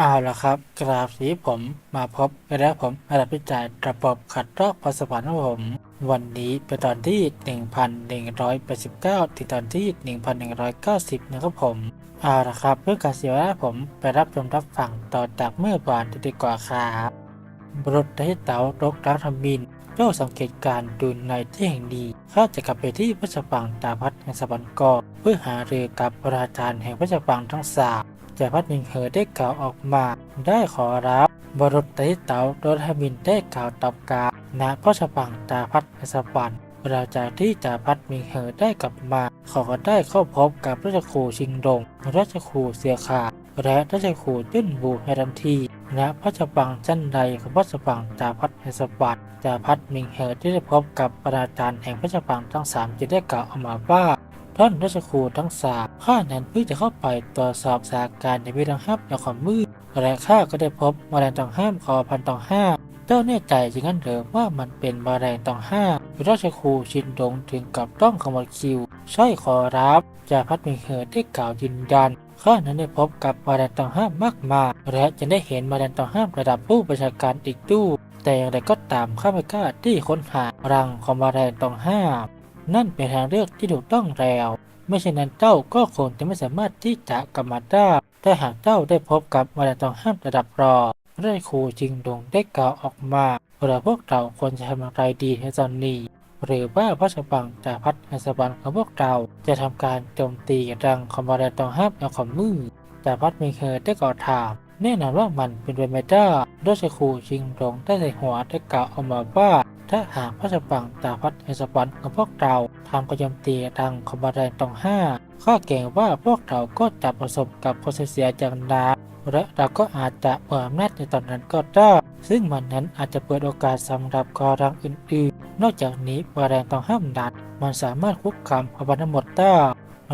เอาละครับ กราบสีผมมาพบกันแล้วผมระดับพิจารณ์ระบบขัดรอกพอสวรรค์ของผม วันนี้เป็นตอนที่ 1189 ถึงตอนที่ 1190 นะครับผมเอาละครับ เพื่อการเสียเวลาผมไปรับชมรับฟังต่อจากเมื่อวานดีกว่าครับบรุษที่เต๋าตกรักทมินโจ้สังเกตการณ์ดูในที่แห่งดีข้าจะกลับไปที่พระชปังตาพัดแห่งสวรรค์กอเพื่อหาเรือกับปราชานแห่งพระชปังทั้งสาม แต่พัดมิงเหอได้กล่าวออกมา ได้ขอรับ บรุษที่เต๋าโดนฮามินได้กล่าวตอบกราบณพระชปังตาพัดแห่งสวรรค์หลังจากที่จ่าพัดมิงเหอได้กลับมาเขาก็ได้เข้าพบกับราชครูชิงดงราชครูเสียขาดและราชครูจิ้นบูในทันทีณพระชปังชั้นใดของพระชปังจ่าพัดแห่งสวรรค์จ่าพัดมิงเหอที่ได้พบกับปราจารย์แห่งพระชปังทั้งสามจึงได้กล่าวออกมาว่า ท่านราชครูทั้งสามข้านั้นเพิ่งจะเข้าไปตรวจสอบสถานการณ์ในวิรังฮับในความมืดและข้าก็ได้พบแมลงตองห้ามคอพันตองห้าเจ้าแน่ใจจริงงั้นเหรือว่ามันเป็นแมลงตองห้าราชครูชินดงถึงกับต้องขโมยคิวใช่ขอรับจาพัดมิงเหอได้กล่าวยืนยันข้านั้นได้พบกับแมลงตองห้ามมากมายและจะได้เห็นแมลงตองห้ามระดับผู้บัญชาการอีกตู้แต่อย่างไรก็ตามข้าไม่กล้าที่ค้นหารังของแมลงตองห้าม นั่นเป็นทางเลือกที่ถูกต้องแล้ว ไม่เช่นนั้นเจ้าก็คงจะไม่สามารถที่จะกลับมาได้แต่หากเจ้าได้พบกับมาลาตองห้ามระดับรองได้ครูจิงดงได้กล่าวออกมาเราพวกเราควรจะทำอะไรดีในตอนนี้หรือว่าพระชบังจากพัฒนสวรรค์ของพวกเราจะทำการโจมตีรังของมาลาตองห้ามในความมืดจากพัฒมีเคยได้กล่าวถาม แน่นอนว่ามันเป็นไปไม่ได้ราชครูชิงดงได้ใส่หัวได้กล่าวออกมาว่า ถ้าหากพระสปังตาพัดในสวรรค์ของพวกเราทำกระยำตีดังคอมบาแรงตองห้าข้าเก่งว่าพวกเราก็จะประสบกับความสูญเสียจากนาและเราก็อาจจะเปิดอำนาจในตอนนั้นก็ได้ซึ่งมันนั้นอาจจะเปิดโอกาสสำหรับกอรังอื่นๆ นอกจากนี้บาแรงตองห้ามนั้นมันสามารถคุกคามพบนหมดได้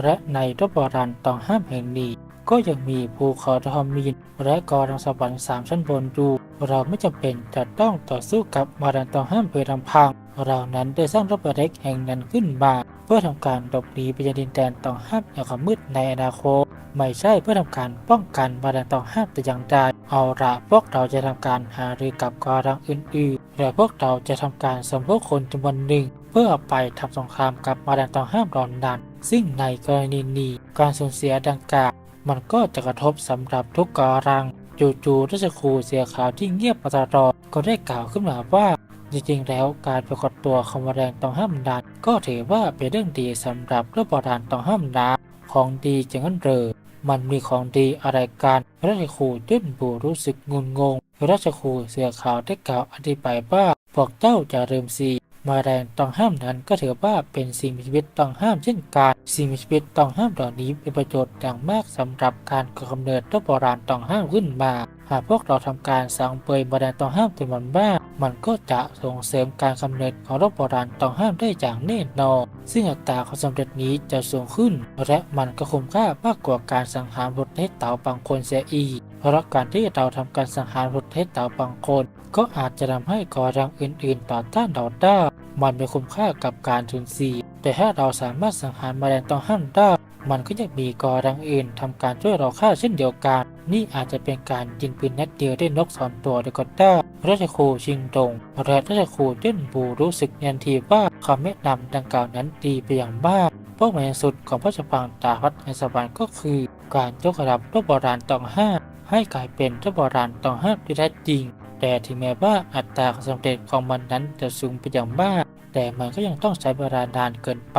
และในรบโบราณตองห้ามแห่งนี้ ก็ยังมีภูเขาทอมมีน และกอรังสวรรค์สามชั้นบนอยู่เราไม่จำเป็นจะต้องต่อสู้กับมารันตองห้ามเพื่อลำพัง เรานั้นได้สร้างรบเล็กแห่งนั้นขึ้นมา เพื่อทำการหลบหนีไปยังดินแดนตองห้ามอย่างความมืดในอนาคตไม่ใช่เพื่อทำการป้องกันมารันตองห้ามแต่อย่างใดเอาละพวกเราจะทำการหารือกับกอรังอื่นๆและพวกเราจะทำการสมทบคนจำนวนหนึ่ง เพื่อไปทำสงครามกับมารันตองห้ามรอนนั้นซึ่งในกรณีนี้การสูญเสียดังกล่าว มันก็จะกระทบสำหรับทุกกอรัง จู่ๆราชครูเสียขาวที่เงียบมาตลอดก็ได้กล่าวขึ้นมาว่า จริงๆ แล้วการปรากฏตัวของแมลงต้องห้ามดันก็ถือว่าเป็นเรื่องดีสำหรับเรื่องโบาณต้องห้ามดันของดีจังนั้นเรอมันมีของดีอะไรกันราชครูจิ้นบูรู้สึกงุนงง ราชครูเสือขาวได้กล่าวอธิบายว่าพวกเจ้าจะเริ่มสี มแมลงต้องห้ามนั้นก็ถือว่าเป็นสิ่งมีชีวิตต้องห้ามเช่นกัน สิ่งมีชีวิตต้องห้ามเหล่านี้เป็นประโยชน์อย่างมากสำหรับการก่อกำเนิดตัวโบราณต้องห้ามขึ้นมา หากพวกเราทำการสังเปยแมลงต้องห้ามจำนวนมากมันก็จะส่งเสริมการกำเนิดของโรคโบราณต้องห้ามได้อย่างแน่นอน ซึ่งอัตราความสำเร็จนี้จะสูงขึ้น และมันก็คุ้มค่ามากกว่าการสังหารบุตรให้เต่าบางคนเสียอีก เพราะการที่เราทำการสังหารบุตรให้เต่าบางคน ก็อาจจะทำให้ก่อรังอื่น ๆ ต่อต้านเราได้ มันมีคุ้มค่ากับการสูญเสีย แต่ถ้าเราสามารถสังหารแมลงต้องห้ามได้ มันก็ยังมีกอรังอื่นทำการช่วยเราฆ่าเช่นเดียวกัน นี่อาจจะเป็นการยิงปืนนัดเดียวได้นกสองตัวด้วยก็ได้ราชครูชิงดงและราชครูเจิ้นบูรู้สึกยันทีว่าคำแนะนำดังกล่าวนั้นดีไปอย่างมากเป้าหมายสุดของพระชปังตาพัดในสวรรค์ก็คือ การยกระดับรบโบราณตองห้า ให้กลายเป็นรบโบราณต้องห้ามที่แท้จริง แต่ถึงแม้ว่าอัตราความสำเร็จของมันนั้นจะสูงไปอย่างมาก แต่มันก็ยังต้องใช้เวลานานเกินไป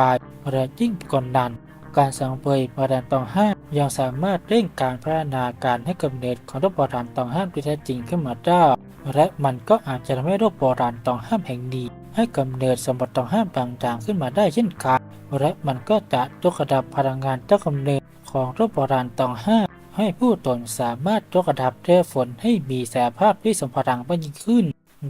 และยิ่งกว่านั้นการสังเวยบาดาลตองห้ามยังสามารถเร่งการพัฒนาการให้กำเนิดของโรคโบราณตองห้ามที่แท้จริงขึ้นมาได้ และมันก็อาจจะทำให้โรคโบราณตองห้ามแห่งนี้ ให้กำเนิดสมบัติตองห้ามบางอย่างขึ้นมาได้เช่นกัน และมันก็จะยกระดับพลังงานเจ้ากำเนิดของโรคโบราณตองห้าม ให้ผู้ตนสามารถยกระดับเรือฝนให้มีศักยภาพที่สมพลังมากยิ่งขึ้น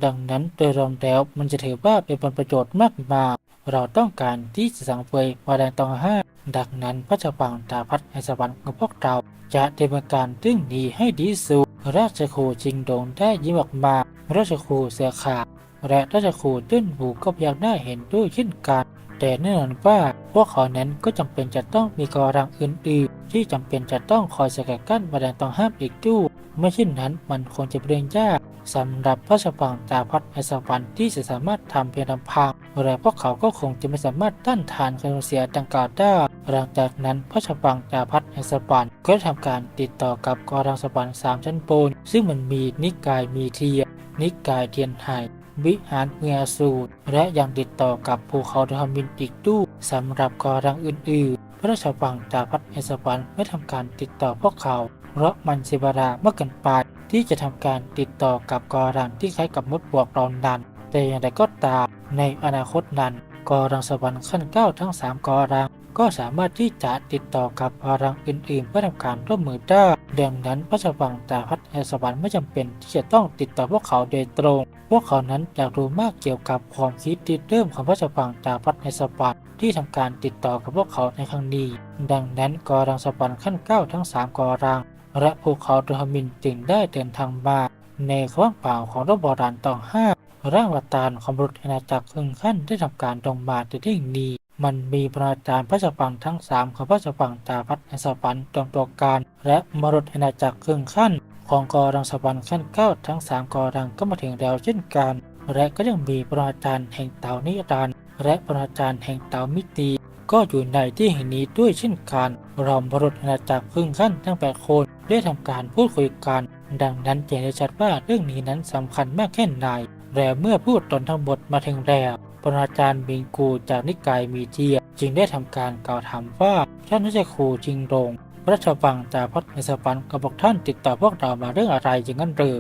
ดังนั้นโดยรวมแล้วมันจะถือว่าเป็นผลประโยชน์มากมายเราต้องการที่จะสังเวยมาแดงตองห้าดังนั้นพระเจ้าปังตาพัดในสวรรค์ของพวกเรา จะดำเนินการเรื่องนี้ให้ดีสุดราชครูจิงดงได้ยิ้มออกมา ราชครูเสือขาดและราชครูตื้นหูก็พยักหน้าเห็นด้วยเช่นกัน แต่แน่นอนว่าพวกเขานั้นก็จำเป็นจะต้องมีกำลังอื่นๆ ที่จำเป็นจะต้องคอยสกัดกั้นแมลงต้องห้ามอีกด้วยไม่เช่นนั้นมันคงจะเป็นเรื่องยากสำหรับพระชปังจาพัดไอสวรรค์ที่จะสามารถทำเพียงลำพังและพวกเขาก็คงจะไม่สามารถต้านทานการเสียดังกล่าวได้หลังจากนั้นพระชปังจาพัดไอสวรรค์ก็ได้ทำการติดต่อกับกอรังสวรรค์สามชั้นบนซึ่งมันมีนิกายมีเทีย นิกายเทียนไห่วิหารเมียสูตร และยังติดต่อกับภูเขาทมินอีกด้วยสำหรับกอรังอื่นๆ ระราชวังจากพัดเอสวรรค์ไม่ทำการติดต่อพวกเขา เพราะมันเสียเวลาเมื่อเกินไปที่จะทำการติดต่อกับกอรังที่คล้ายกับมดบวกรานั้นแต่อย่างไรก็ตาม ในอนาคตนั้นกอรังสวรรค์ขั้นเก้าทั้งสามกอรัง ก็สามารถที่จะติดต่อกับกอรังอื่นๆเพื่อทำการร่วมมือได้ดังนั้นพระราชวังจากพัดเอสวรรค์ไม่จำเป็นที่จะต้องติดต่อพวกเขาโดยตรง พวกเขานั้นอยากรู้มากเกี่ยวกับความคิดที่เริ่มของพระราชวังจากพัดเอสวรรค์ที่ทำการติดต่อกับพวกเขาในครั้งนี้ ดังนั้นกอรังสวรรค์ขั้นเก้าทั้งสามกอรัง และภูเขาโดฮามินจึงได้เดินทางมาในขว่างเปล่าของรบโบราณตองห้าร่างวตารของบุรุษอาณาจักรครึ่งขั้นได้ทำการลงมาในที่นี้มันมีพระอาจารย์พระจักรปังทั้งสามของพระจักรปังตาพัฒนสวรรค์ตรงตัวการ และมรุษอาณาจักรครึ่งขั้น ของกอรังสวรรค์ขั้นเก้าทั้งสามกอรังก็มาถึงแล้วเช่นกัน และก็ยังมีพราจารย์แห่งเต่านิรันดร์และพราจารย์แห่งเต่ามิตรีก็อยู่ในที่แห่งนี้ด้วยเช่นกันรอมบรุษอาณาจักรครึ่งขั้นทั้งแปดคนได้ทำการพูดคุยกัน ดังนั้นเห็นได้ชัดว่าเรื่องนี้นั้นสำคัญมากแค่ไหนและเมื่อพูดตนทั้งหมดมาถึงแล้วปราจารย์บิงกูจากนิกายมีเทีย จึงได้ทำการกล่าวถามว่าท่านพระเจ้าครูจริงรง พระชวังจากพัฒนสปันก็บอกท่านติดต่อพวกเรามาเรื่องอะไรอย่างนั้นหรือ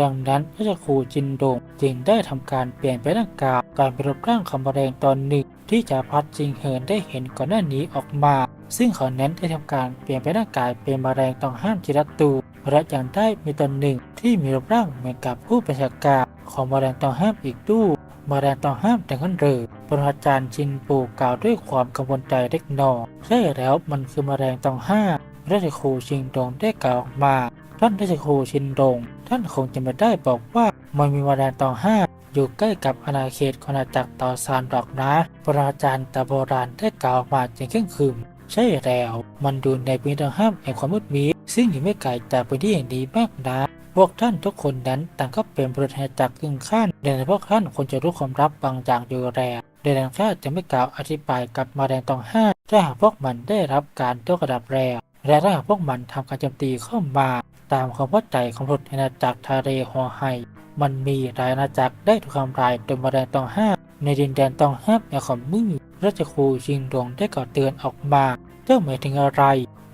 ดังนั้นพระเจ้าครูจินดงจึงได้ทำการเปลี่ยนไปร่างกายการเป็นรูปร่างของมะเร็งตอนหนึ่งที่จาพัดจิงเหินได้เห็นก่อนหน้านี้ออกมา ซึ่งเขานั้นได้ทำการเปลี่ยนไปร่างกายเป็นมะเร็งต้องห้ามจิรตูและยังได้มีตนหนึ่งที่มีรูปร่างเหมือนกับผู้ประชาการของมะเร็งต้องห้ามอีกด้วยมะเร็งต้องห้ามแต่กันหรือปรอาจารย์จินปูกล่าวด้วยความกังวลใจเล็กน้อยใช่แล้วมันคือมะเร็งต้องห้าม ราชครูชิงดงได้กล่าวออกมา ท่านราชครูชินดง ท่านคงจะไม่ได้บอกว่ามันมีมะเร็งต้องห้าอยู่ใกล้กับอาณาเขตของอาณาจักรต่อซานดอกนะปราจารย์ตาโบราณได้กล่าวมาจนเคร่งคืมใช่แล้ว มันดูในพื้นที่ห้ามแห่งความมืดมิดซึ่งอยู่ไม่ไกลจากพื้นที่แห่งนี้มากนะพวกท่านทุกคนนั้นต่างก็เป็นบริษัทจากกึ่งขั้นดังนั้นพวกท่านควรจะรู้ความลับบางอย่างอยู่แล้วดังนั้นข้าจะไม่กล่าวอธิบายกับมาแดงตองห้าถ้าหากพวกมันได้รับการยกระดับแรง และถ้าหากพวกมันทำการโจมตีเข้ามาตามความเข้าใจของบริษัทอาณาจักรทะเลหัวไฮ มันมีหลายอาณาจักรได้ถูกทำลายโดยมาแดงตองห้า ในดินแดนตองห้าในของมือราชครูชิงดวงได้ก่อเตือนออกมาเจ้าหมายถึงอะไร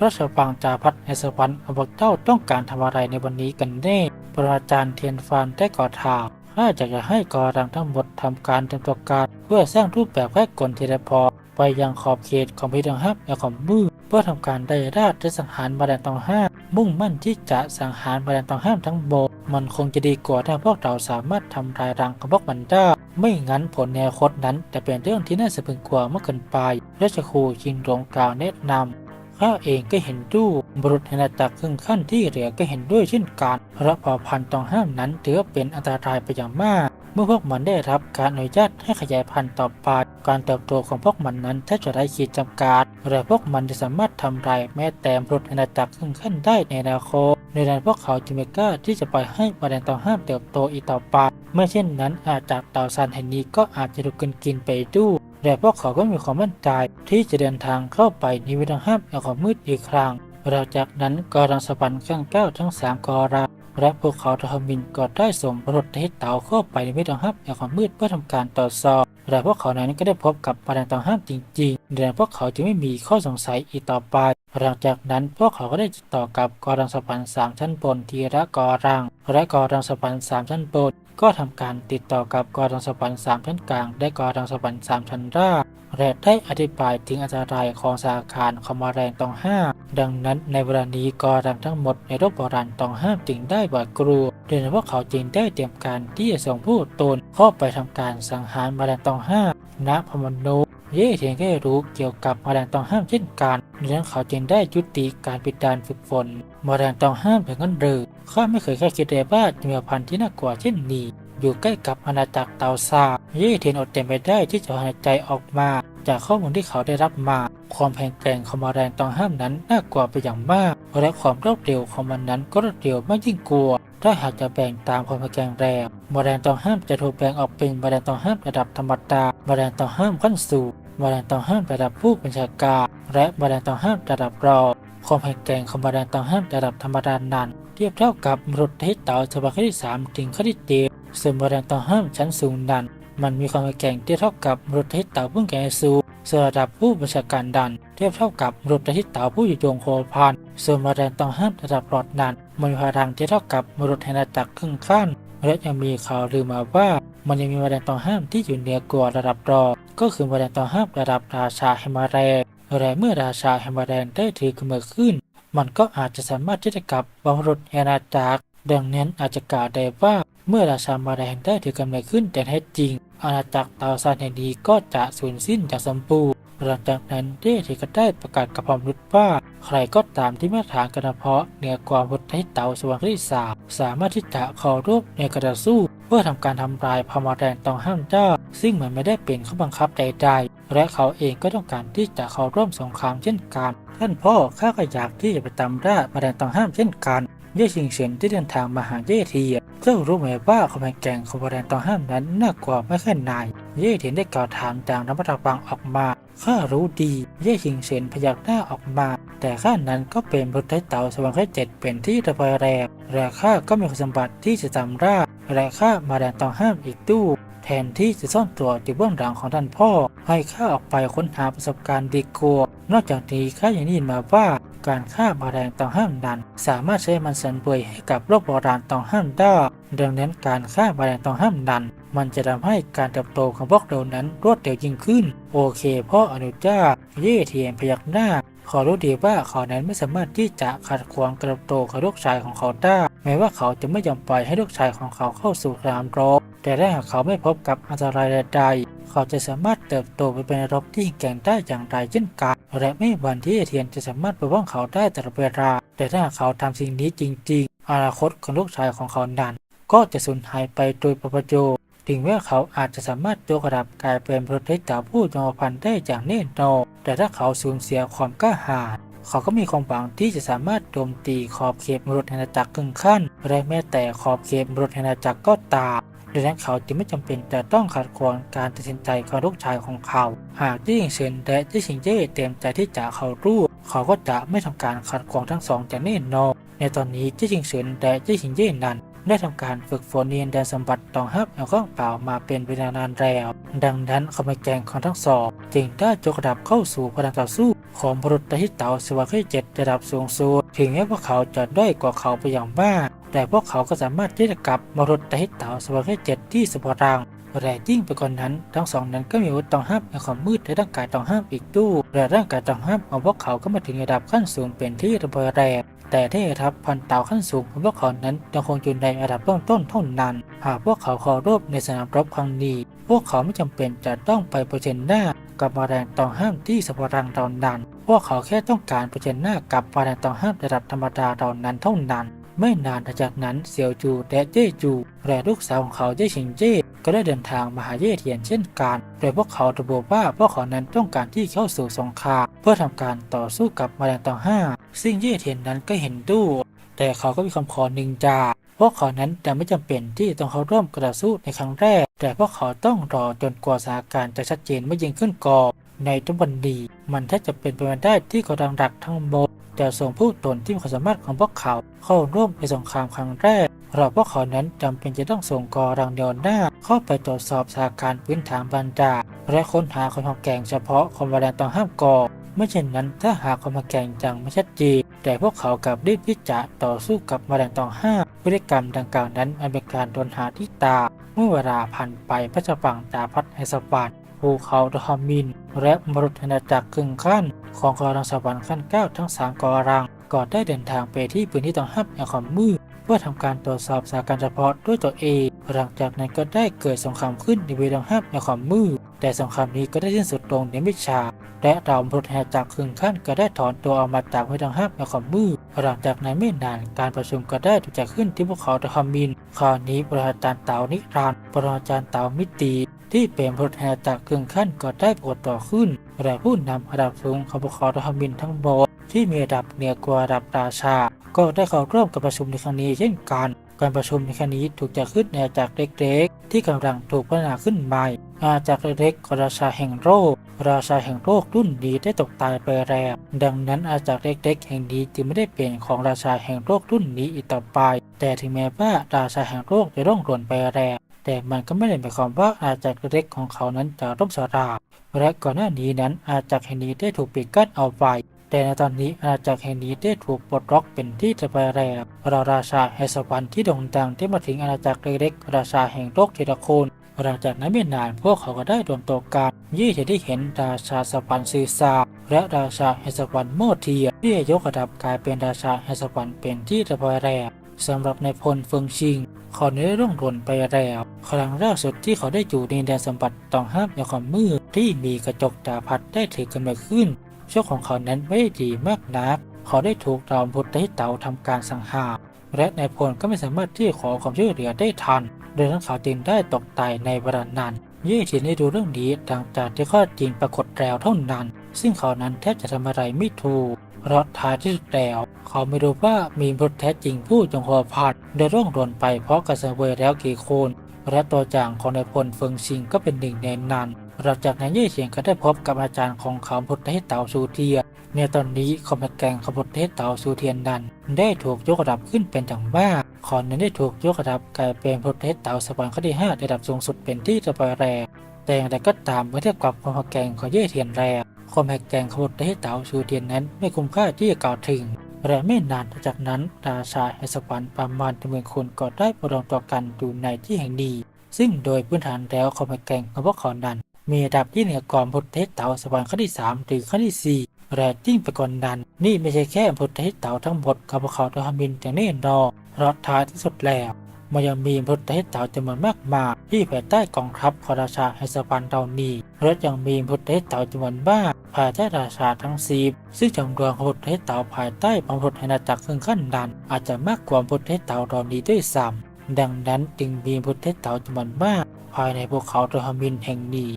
ราชบังจาพัฒในสวรรค์บอกเจ้าต้องการทำอะไรในวันนี้กันแน่ ปราจารย์เทียนฟานได้ก่อถามข้าอยากจะให้กอรังทั้งหมดทำการเตรียมตัวการ เพื่อสร้างรูปแบบแค่กลทีละพอไปยังขอบเขตของพิธีฮับและของมือ พื่อทำการได้ราชและสังหารมาแดนตองห้ามุ่งมั่นที่จะสังหารมาแดนตองห้ามทั้งหมดมันคงจะดีกว่าถ้าพวกเราสามารถทำลายรังของพวกมันได้ไม่งั้นผลในอนาคตนั้นจะเป็นเรื่องที่น่าสะพึงกลัวมากเกินไปราชครูชิงหลงกล่าวแนะนำข้าเองก็เห็นด้วยบุรุษอาณาจักครึ่งขั้นที่เหลือก็เห็นด้วยเช่นกันเพราะเผ่าพันธุ์ตองห้ามนั้นถือเป็นอันตรายไปอย่างมาก เมื่อพวกมันได้รับการอนุญาตให้ขยายพันธุ์ต่อไปการเติบโตของพวกมันนั้นแทบจะไร้ขีดจำกัดและพวกมันจะสามารถทำลายแม้แต่บุรุษอาณาจักรครึ่งขั้นได้ในอนาคตในนั้นพวกเขาจึงไม่กล้าที่จะปล่อยให้แมลงต้อห้ามเติบโตอีกต่อไปไม่เช่นนั้นอาจจากเต่าซานแห่งนี้ก็อาจจะถูกกินกินไปด้วยและพวกเขาก็มีความมั่นใจที่จะเดินทางเข้าไปในวิถีห้ามแห่งความมืดอีกครั้งหลังจากนั้นกอรังสวรรค์ข้างเก้าทั้งสามกอรัง และพวกเขาทหมินก็ได้ส่งรถให้เต่าเข้าไปในวิถีห้ามแห่งความมืดเพื่อทำการตรวจสอบและพวกเขานั้นก็ได้พบกับปารันตองห้ามจริงๆดังนั้นพวกเขาจึงไม่มีข้อสงสัยอีกต่อไป หลังจากนั้นพวกเขาก็ได้ติดต่อกับกอรังสวรรค์สามชั้นบนทีละกอรัง และกอรังสวรรค์สามชั้นบนก็ทำการติดต่อกับกอรังสวรรค์สามชั้นกลาง และกอรังสวรรค์สามชั้นล่าง และได้อธิบายถึงอันตรายของสาขารของมแมลงตองห้า ดังนั้นในเวลานี้กอรังทั้งหมดในโลกโบราณตองห้ามจึงได้หวาดกลัวโดยเฉพาะเขาจึงได้เตรียมการที่จะส่งผู้ตนเข้าไปทำการสังหารมแมลงตองห้าณพมโนเย่เทียงก็ได้รู้เกี่ยวกับมแมลงตองห้ามเช่นกันดังนั้นเขาจึงได้ยุติการปิดดานฝึกฝนมแมลงตองห้ามเป็นกันหรือข้าไม่เคยคาดคิดเลยว่าจะมีพันธุ์ที่น่ากลัวเช่นนี้ อยู่ใกล้กับอาณาจักรเตาซาเย่เทียนอดใจไม่ได้ที่จะหายใจออกมา จากข้อมูลที่เขาได้รับมา ความแข็งแกร่งของมาแมลงตองห้ามนั้นน่ากลัวไปอย่างมาก และความรวดเร็วของมันนั้นก็รวดเร็วไม่ยิ่งกลัว ถ้าหากจะแบ่งตามความแข็งแรงแรแมลงตองห้ามจะถูกแบ่งออกเป็นมาแมลงตองห้ามระดับธรรมดาแมลงตองห้ามขั้นสูงมาแมลงตองห้ามระดับผู้บัญชาการ และมาแมลงตองห้ามระดับรองความแข็งแกร่งของมาแมลงตองห้ามระดับธรรมดานั้น เทียบเท่ากับมนุษย์ที่เต่าฉบับที่สามถึงขั้นที่เจ็ด ส่วนแมลงต้อห้ามชั้นสูงนั้นมันมีความแข็งเทียบเท่ากับมนุษย์ที่เต่าพิ่งแก่สูงส่วนระดับผู้บัญชาการดัน เทียบเท่ากับมนุษย์ที่เต่าผู้อยู่ยงโคพันส่วนแมลงต้อห้ามระดับหลอดนั้นมันมีพลังเทียบเท่ากับมนุษย์แห่งอาณาจักรครึ่งขั้นและยังมีข่าวลือมาว่ามันยังมีแมลงต้อห้ามที่อยู่เหนือกว่าระดับรองก็คือแมลงต้อห้ามระดับราชาแห่งแมลงและเมื่อราชาแห่งแมลงได้ถือกำเนิดขึ้น มันก็อาจจะสามารถที่จะกลับบรรลุแห่งอาณาจักรดังนั้นอาจจะกล่าวได้ว่า เมื่อราชาแมลงได้ถือกำเนิดขึ้นแต่แท้จริง อาณาจักรเตาซานแห่งนี้ก็จะสูญสิ้นจากสมบูรณ์หลังจากนั้นเดทีก็ได้ประกาศกับพรมนุษย์ว่า ใครก็ตามที่มาฐานกระเพาะเหนือกว่าบุตรให้เตาสว่างที่สามสามารถที่จะข้าร่วมในกระสู้ เพื่อทำการทำลายพม่าแดงต้องห้ามเจ้า ซึ่งมันไม่ได้เป็นข้อบังคับใดๆ และเขาเองก็ต้องการที่จะเข้าร่วมสงครามเช่นกัน ท่านพ่อข้าก็อยากที่จะไปตามล่ามาแดงต้องห้ามเช่นกัน เย่ชิงเฉินที่เดินทางมาหาเย่เทียเจ้ารู้ไหมว่าความแข็งแกร่งของมาแดงต้องห้ามนั้นน่ากลัวไม่แค่ไหนเย่เทียนได้กล่าวถามจากน้ำระวังออกมาข้ารู้ดี เย่ชิงเฉินพยักหน้าออกมา แต่ข้านั้นก็เป็นบุตรไทเต่าสว่างแค่เจ็ดเป็นที่ระบายแรงและข้าก็มีคุณสมบัติที่จะจำราและข้ามาแดงต้องห้ามอีกตู้แทนที่จะซ่อนตัวอยู่เบื้องหลังของท่านพ่อ ให้ข้าออกไปค้นหาประสบการณ์ดีกว่า นอกจากนี้ข้ายังได้ยินมาว่าการฆ่าแมลงตองห้ามนั้น สามารถใช้มันสันเบยให้กับโรคโบราณตองห้ามได้ดังนั้นการฆ่าแมลงตองห้ามนั้น มันจะทำให้การเติบโตของพวกเรานั้นรวดเร็วยิ่งขึ้น โอเคพ่ออนุญาตเย่เทียนพยักหน้า ขอรู้ดีว่าเขานั้นไม่สามารถที่จะขัดขวางการเติบโตของลูกชายของเขาได้แม้ว่าเขาจะไม่ยอมปล่อยให้ลูกชายของเขาเข้าสู่สนามรบแต่ถ้าหากเขาไม่พบกับอันตรายใดๆเขาจะสามารถเติบโตไปเป็นรบที่แกร่งได้อย่างไรเช่นกัน และไม่มีวันที่เอเทียนจะสามารถปกป้องเขาได้ตลอดเวลา แต่ถ้าเขาทำสิ่งนี้จริง ๆ อนาคตของลูกชายของเขานั้น ก็จะสูญหายไปโดยประโยชน์ถึงแม้เขาอาจจะสามารถยกระดับกลายเป็นประเทศจ่าผู้ยอพันได้อย่างแน่นอนแต่ถ้าเขาสูญเสียความกล้าหาญเขาก็มีความหวังที่จะสามารถโจมตีขอบเขตมรุษแห่งอาณาจักรครึ่งขั้นและแม้แต่ขอบเขตมรุษแห่งอาณาจักรก็ตาม ดังนั้นเขาจึงไม่จำเป็นจะต้องขัดขวางการตัดสินใจของลูกชายของเขา หากที่หญิงเซินและที่ชิงเย่เต็มใจที่จะเข้าร่วมเขาก็จะไม่ทำการขัดขวางทั้งสองอย่างแน่นอนในตอนนี้ที่ชิงเซินและที่ชิงเย่นั้นได้ทำการฝึกฝนเรียนแดนสมบัติตองฮับเอาข้องเปล่ามาเป็นเวลานานแล้ว ดังนั้นคำแกงของทั้งสองจึงได้ยกระดับเข้าสู่พลังต่อสู้ ของบรุษที่เต่าสวาคีเจ็ดระดับสูงสุดถึงแม้ว่าเขาจะด้อยกว่าเขาไปอย่างมาก แต่พวกเขาก็สามารถที่จะกลับบุรุษที่เต่าสวาคีเจ็ดที่สปอรังและยิ่งไปกว่านนั้น ทั้งสองนั้นก็มีอาวุธต้องห้ามในความมืดและร่างกายต้องห้ามอีกตู้และร่างกายต้องห้ามของพวกเขาก็มาถึงระดับขั้นสูงเป็นที่ระเบิดแรงแต่ที่ทัพพันเต่าขั้นสูงของพวกเขานั้นยังคงอยู่ในระดับเบื้องต้นเท่านั้น หากพวกเขาข้ารบในสนามรบครั้งนี้ พวกเขาไม่จำเป็นจะต้องไปเผชิญหน้ากับแมลงต้องห้ามที่สปอรังตอนนั้น พวกเขาแค่ต้องการเผชิญหน้ากับแมลงต้องห้ามระดับธรรมดาตอนนั้นเท่านั้น ไม่นานจากนั้นเสี่ยวจูและเจ้จูและลูกสาวของเขาเจ้ชิงเจ้ก็ได้เดินทางมาหาเย่เทียนเช่นกัน โดยพวกเขาระบุว่าพวกเขานั้นต้องการที่เข้าสู่สงครามเพื่อทำการต่อสู้กับมาแมลงต้องห้าซึ่งเย่เทียนนั้นก็เห็นด้วยแต่เขาก็มีคำขอหนึ่งจากพวกเขานั้นจะไม่จำเป็นที่ต้องเข้าร่วมกระสู้ในครั้งแรก แต่พวกเขาต้องรอจนกว่าสถานการณ์จะชัดเจนไม่ยิ่งขึ้นก่อนในทุกวันนี้มันแทบจะเป็นไปไม่ได้ที่กำลังดักทั้งหมด จะส่งผู้ตนที่มีความสามารถของพวกเขาเข้าร่วมในสงครามครั้งแรกเราพวกเขานั้นจำเป็นจะต้องส่งกอรังเดียวหน้า เข้าไปตรวจสอบสถานการณ์พื้นฐานบันดาและค้นหาคนของแกงเฉพาะคนแมลงต้องห้ามกอไม่เช่นนั้นถ้าหากคนมาแกงจังไม่ชัดเจนแต่พวกเขากลับรีบที่จะต่อสู้กับแมลงตองห้าพฤติกรรมดังกล่าวนั้นมันเป็นการโดนหาที่ตา เมื่อเวลาผ่านไปพระเจ้าฝั่งจาพัดไอสวรรค์ภูเขาดอมิน และมรุษอาณาจักรครึ่งขั้น ของกอรังสวรรค์ขั้นเก้าทั้งสามกอรังก่อนได้เดินทางไปที่พื้นที่ต้องห้ามอย่งความมืดเพื่อทำการตรวจสอบสถานการณ์เฉพาะด้วยตัวเอง หลังจากนั้นก็ได้เกิดสงครามขึ้นในเวลาห้ามอย่งความมืด แต่สงครามนี้ก็ได้สิ้นสุดลงในมิชา และเรามรุษแห่จากครึ่งขั้นก็ได้ถอนตัวออกมาจากเวลาห้ามอย่งความมืด หลังจากนั้นไม่นานการประชุมก็ได้ถูกจัดขึ้นที่ภูเขาดอมิน คราวนี้ประธานเต่านิรันดร์ประธานเตามิตรีที่เป็นพลแห่จากครึ่งขั้นก็ได้ปรากฏต่อขึ้น และผู้นำระดับสูงของพวกเขาทมินทั้งหมดที่มีระดับเหนือกว่าระดับราชา ก็ได้เข้าร่วมกับประชุมในครั้งนี้เช่นกัน การประชุมในครั้งนี้ถูกจัดขึ้นในอาณาจักเล็กๆ ที่กำลังถูกพัฒนาขึ้นใหม่ อาณากเล็กๆราชาแห่งโลกราชาแห่งโลกรุ่นนี้ได้ตกตายไปแล้วดังนั้นอาณากเล็กๆ แห่งนี้จึงไม่ได้เป็นของราชาแห่งโลกรุ่นนี้อีกต่อไป แต่ถึงแม้ว่าราชาแห่งโลกจะร่วงหล่นไปแล้ว แต่มันก็ไม่ได้หมายความว่าอาณาจักรเล็กของเขานั้นจะล่มสลายและก่อนหน้านี้นั้นอาณาจักรแห่งนี้ได้ถูกปิดกั้นเอาไว้แต่ในตอนนี้อาณาจักรแห่งนี้ได้ถูกปลดล็อกเป็นที่จะไปแล้วเราราชาแห่งสวรรค์ที่โด่งดังได้มาถึงอาณาจักรเล็กๆราชาแห่งโลกทีละคนหลังจากนั้นไม่นานพวกเขาก็ได้รวมตัวกันยี่จะได้เห็นราชาสวรรค์ซีซาร์และราชาแห่งสวรรค์โมเทียที่ยกระดับกลายเป็นราชาแห่งสวรรค์เป็นที่จะไปแล้ว สำหรับในายพลเฟิงชิงเขาได้ร่วงหล่นไปแล้ว ครั้งล่าสุดที่เขาได้อยู่ในแดนสมบัติต้องห้ามในความมืดที่มีกระจกตาพัดได้ถือกำเนิดขึ้นโชคของเขานั้นไม่ได้ดีมากนัก เขาได้ถูกดาวพุทธให้เต่าทำการสังหารและนายพลก็ไม่สามารถที่ขอความช่วยเหลือได้ทันโดยทั้งเขาจึงได้ตกตายในเวลานั้นเย่ถินได้ดูเรื่องนี้หลังจากที่ข้อจริงปรากฏแล้วเท่านั้น ซึ่งเขานั้นแทบจะทำอะไรไม่ถูก เพราะท้ายที่สุดแล้วเขาไม่รู้ว่ามีมนุษย์แท้จริงผู้จงหัวพันโดยร่วงหล่นไปเพราะกระสังเวยแล้วกี่คนและตัวอย่างของนายพลเฟิงชิงก็เป็นหนึ่งในนั้นหลังจากนั้นเย่เฉียงก็ได้พบกับอาจารย์ของเขาพุทธเต่าซูเทีย ในตอนนี้คอมแกงขบวนเทศเต่าซูเทียนนั้น ได้ถูกยกระดับขึ้นเป็นอย่างมากขอนนั้นได้ถูกยกระดับกลายเป็นพระเทศเต่าสวรรค์ขั้นที่ห้าระดับสูงสุดเป็นที่จะไปแรงแต่อย่างไรก็ตามเมื่อเทียบกับคอมแกงของเย่เทียนแรง คอมแกแกงขบวนเทศเต่าซูเทียนนั้นไม่คุ้มค่าที่จะกล่าวถึงและไม่นานจากนั้นราชาแห่งสวรรค์ประมาณจำนวนคนก็ได้ประดองต่อกันอยู่ในที่แห่งนี้ ซึ่งโดยพื้นฐานแล้วคอมแกงของพวกเขานั้น มีระดับที่เหนือกว่าพุทธเทศเต่าสวรรค์ขั้นที่3หรือขั้นที่4และยิ่งไปกว่านนั้น นี่ไม่ใช่แค่พุทธเทศเต่าทั้งหมดของพวกเขาทำมินอย่างแน่นอนเพราะท้ายที่สุดแล้ว มันยังมีพุทธเทศเต่าจำนวนมากมายที่ภายใต้กองทัพของราชาแห่งสวรรค์เหล่านี้และยังมีพุทธเทศเต่าจำนวนมากภายใต้ราชาทั้งสีซึ่งจำนวนของพุทธเทศเต่าภายใต้พระพุทธอาณาจักรครึ่งขั้นนั้นอาจจะมากกว่าพุทธเทศเต่าเหล่านี้ด้วยซ้ำดังนั้นจึงมีพุทธเทศเต่าจำนวนมาก ภายในภูเขาโดฮามินแห่งนี้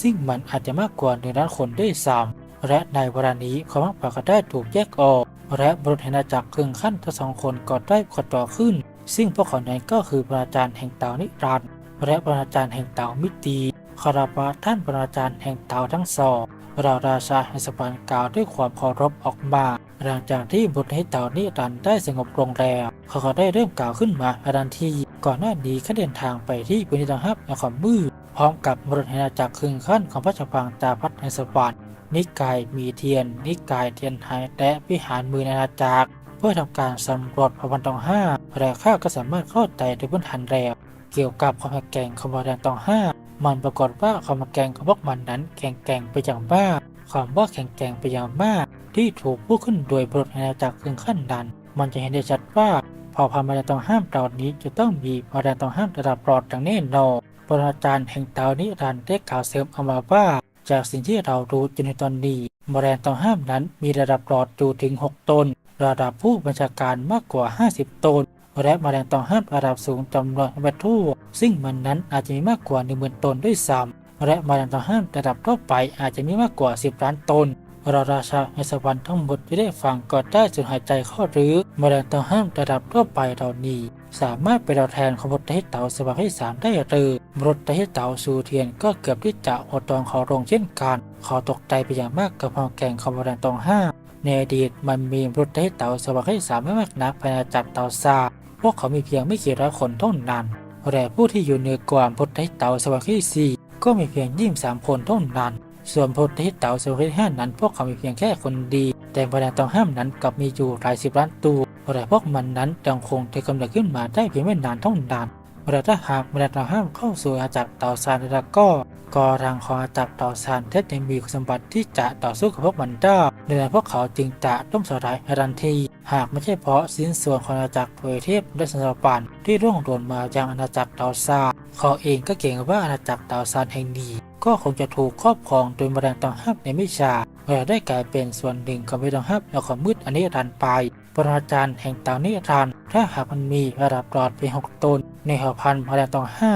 ซึ่งมันอาจจะมากกว่าหนึ่งล้านคนด้วยซ้ำและในเวลานี้ความมากกว่าก็ได้ถูกแยกออกและบรุษแห่งอาณาจักรครึ่งขั้นทั้งสองคนก็ได้ขดต่อขึ้น ซึ่งพวกเขานั้นก็คือปราจารย์แห่งเต่านิรันดร์และปราจารย์แห่งเต่ามิตีคาราบะท่านปราจารย์แห่งเต่าทั้งสองเราราชาแห่งสวรรค์กล่าวด้วยความเคารพออกมา หลังจากที่บทให้เต่านิรันดร์ได้สงบลงแล้วเขาก็ได้เริ่มกล่าวขึ้นมาทันทีก่อนหน้านี้เขาเดินทางไปที่พื้นที่ทางฮับนความมืดพร้อมกับมรดกแห่งอาณาจักครึ่งขั้นของพระชพังตาพัฒแห่งสวรรค์นิกายมีเทียน นิกายเทียนไฮและวิหารมือนาณาจักร พื่อทำการสำรวจพระวันตองห้าและข้าก็สามารถเข้าใจโดยพื้นฐานแรกเกี่ยวกับความแข็งของพระวันตองห้ามันปรากฏว่าความแข็งของพวกมันนั้นแข็งแกร่งไปอย่างมากความว่าแข็งแกร่งไปอย่างมาก ที่ถูกพูดขึ้นโดยบทอาณาจักรถึงขั้นนั้น มันจะเห็นได้ชัดว่าพอพามาดนต้องห้ามเหล่านี้จะต้องมีมาแดนตองห้ามระดับปลอดอย่างแน่นอนปรมาจารย์แห่งเตานิรันดร์ได้กล่าวเสริมเอามาว่า จากสิ่งที่เรารู้จนในตอนนี้มาแดนตองห้ามนั้นมีระดับปลอดอยู่ถึง 6 ตน ระดับผู้บัญชาการมากกว่า 50 ตน และมาแดนต้องห้ามระดับสูงจำนวนวัตถุซึ่งมันนั้นอาจจะมีมากกว่า 10,000 ตนด้วยซ้ำและมาแดนต้องห้ามระดับทั่วไปอาจจะมีมากกว่า 10 ล้านตนเราราชาในสวรรค์ทั้งหมดที่ได้ฟังก็ได้สูญหายใจข้าหรือมาแดนต้องห้ามระดับทั่วไปเหล่านี้ สามารถเป็นตัวแทนของบทเทศเต่าสวรรค์ที่สามได้หรือบทเทศเต่าสูเทียนก็เกือบที่จะหดตองขาลงเช่นกันขาตกใจไปอย่างมากกับความแก่งของมาแดนต้องห้าม ในอดีตมันมีบทเทศเต่าสวรรค์ที่สามไม่มากนักภายในจักรเต่าซาพวกเขามีเพียงไม่กี่ร้อยคนเท่านั้นแต่ผู้ที่อยู่เหนือกว่าบทเทศเต่าสวรรค์ที่สี่ก็มีเพียงยี่สิบสามคนเท่านั้น ส่วนพลที่เต่าเซลล์ที่ห้านั้น พวกเขามีเพียงแค่คนดี แต่บรรดาต้องห้ามนั้นกลับมีอยู่หลายสิบล้านตัวแต่พวกมันนั้นยังคงถือกำเนิดขึ้นมาได้เพียงไม่นานเท่านั้น แต่ถ้าหากบรรดาต้องห้ามเข้าสู่อาณาจักรต่าซานแล้วก็กอรังของอาณาจักรต่าซานแทบจะมีคุณสมบัติที่จะต่อสู้กับพวกมันได้ดังนั้นพวกเขาจึงจะล่มสลายในทันที หากไม่ใช่เพราะสิ้นส่วนของอาณาจักรเผยเทพและสันสปันที่ร่วงโดนมายังอาณาจักรต่าซานเขาเองก็เก่งว่าอาณาจักรต่าซานแห่งนี้ก็คงจะถูกครอบครองโดยมแมลงต้องห้ามในไม่ช้าและได้กลายเป็นส่วนหนึ่งของมแมลงต้องห้ามและความมืดอันนี้รันไปปรมาจารย์แห่งเต่านิรันถ้าหากมันมีระดับปลอดเป็นหกตน ในหอพันธุ์มแมลงตองห้า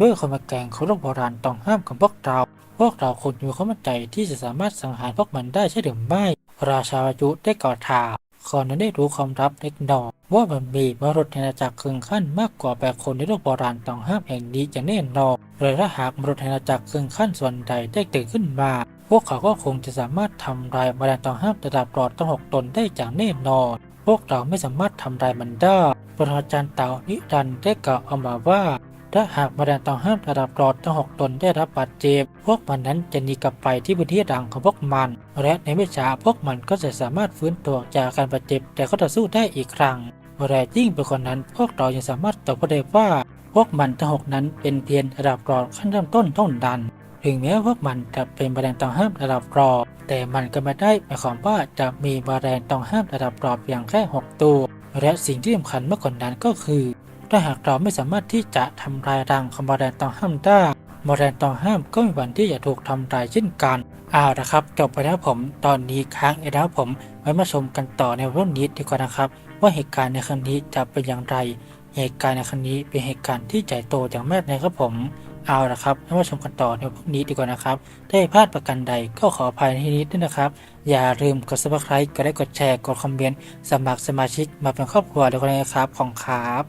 ด้วยควาแกร่งของโลกโบราณต้องห้ามของพวกเรา พวกเราคงมีความมั่นใจที่จะสามารถสังหารพวกมันได้ใช่หรือไม่ ราชาอายุได้กล่าวถามขอนั้นได้รู้ความลับเล็กน้อยว่ามันมีมรดกแห่งอาณาจักรคึงขั้นมากกว่าแปดคนในโลกโบราณต้องห้ามแห่งนี้อย่างแน่นอนเลยถ้าหากมรดกแห่งอาณาจักรคึงขั้นส่วนใดได้ตื่นขึ้นมา พวกเขาก็คงจะสามารถทำลายแมลงต้องห้ามระดับปลอดทั้งหกตนได้อย่างแน่นอน วกเราไม่สามารถทำลายมันได้ปรมาจารย์เต่านิรันได้กล่าวออกมาว่า ถ้าหากแมลงต้องห้ามระดับปลอดทั้งหกตนได้รับบาดเจ็บ พวกมันนั้นจะหนีกลับไปที่พื้นที่ดังของพวกมัน และในไม่ช้าพวกมันก็จะสามารถฟื้นตัวจากการบาดเจ็บแต่ก็ต่อสู้ได้อีกครั้งและยิ่งไปกว่านั้นพวกเรายังสามารถตอบได้ว่า พวกมันทั้งหกนั้นเป็นเพียงระดับปลอดขั้นเริ่มต้นเท่านั้น ถึงแม้พวกมันจะเป็นแมลงต้องห้ามระดับปลอแต่มันก็ไม่ได้หมายความว่าจะมีแมลงต้องห้ามระดับปลอดเพียงแค่หกตัว และสิ่งที่สำคัญมากกว่านั้นก็คือ ถ้าหากเราไม่สามารถที่จะทำลายรังของแมลงต้องห้ามได้แมลงต้องห้ามก็มีวันที่จะถูกทำลายเช่นกันเอาละครับจบไปแล้วผมตอนนี้ค้างไอ้แล้วผมไว้มาชมกันต่อในรื่องนี้ดีกว่านะครับ ว่าเหตุการณ์ในครั้งนี้จะเป็นอย่างไร เหตุการณ์ในครั้งนี้เป็นเหตุการณ์ที่ใหญ่โตอย่างมากนะครับผม เอาละครับให้มาชมกันต่อในพรุ่งนี้ดีกว่านะครับถ้าพลาดประกันใดก็ขออภัยในที่นี้ด้วยนะครับ อย่าลืมกด subscribe กดไลค์กดแชร์ กดคอมเมนต์ สมัครสมาชิกมาเป็นครอบครัวเดียวกันนะครับ ของครับ